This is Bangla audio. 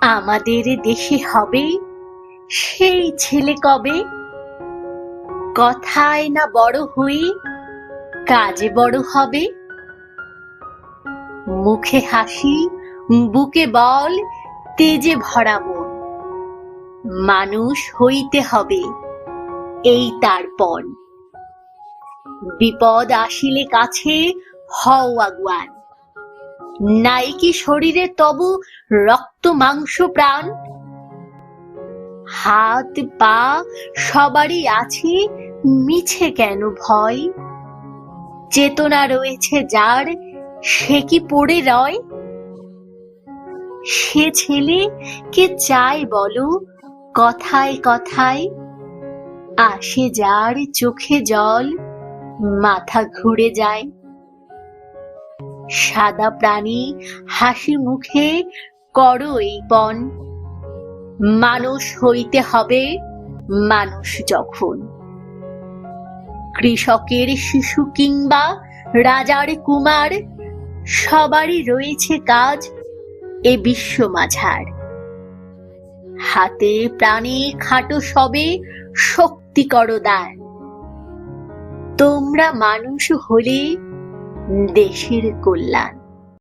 আমাদের দেশে হবে? সেই ছেলে কবে? কথায় না বড় হয়ে কাজে বড় হবে? মুখে হাসি, বুকে বল, তেজে ভরা মন। মানুষ হইতে হবে, এই তার পণ। বিপদ আসিলে কাছে হও আগুয়ান। নাই কি শরীরে তবু রক্ত মাংস প্রাণ। হাত, পা সবারই আছে, মিছে কেন ভয়? চেতনা রয়েছে যার, সে কি পড়ে রয়? সে ছেলে কে চায় বলো, কথায় কথায়? আসে যার চোখে জল, মাথা ঘুরে যায়। সাদা প্রাণী হাসি মুখে করো এই মানুষ হইতে হবে মানুষ যখন। কৃষকের শিশু কিংবা রাজার কুমার, সবারই রয়েছে কাজ এ বিশ্ব মাঝার। হাতে প্রাণে খাটো সবে শক্তি করো তোমরা মানুষ হলে দেশের কল্যাণ।